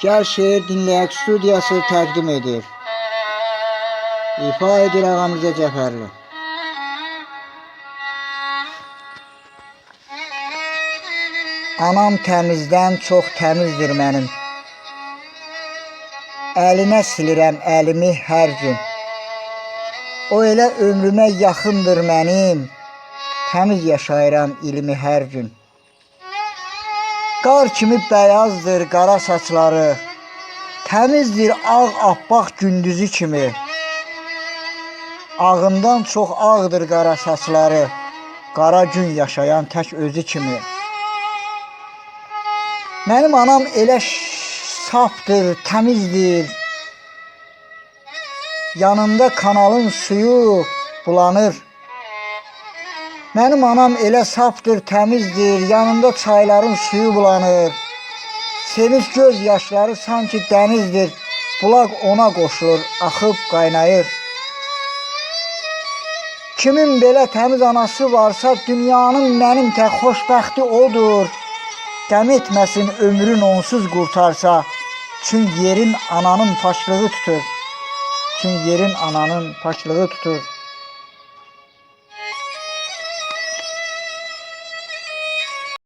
Gəl şeir dinləyək studiyası təqdim edir. İfa edir Ağamizə Cəfərli. Anam təmizdən çox təmizdir mənim. Əlinə silirəm əlimi hər gün. O elə ömrümə yaxındır mənim. Təmiz yaşayıram ilmi hər gün. Qar kimi bəyazdır qara saçları. Təmizdir ağ appaq gündüzü kimi. Ağından çox ağdır qara saçları. Qara gün yaşayan tək özü kimi. Mənim anam elə safdır, təmizdir. Yanında kanalın suyu bulanır. Mənim anam elə safdır, təmizdir. Yanında çayların suyu bulanır. Sevinç göz yaşları sanki dənizdir. Bulaq ona qoşulur, axıb qaynayır. Kimin belə təmiz anası varsa, dünyanın mənim tək xoşbəxti odur. Qəm etməsin ömrün onsuz qurtarsa. Çünki yerin ananın paşlığı tutur. Çünki yerin ananın paşlığı tutur.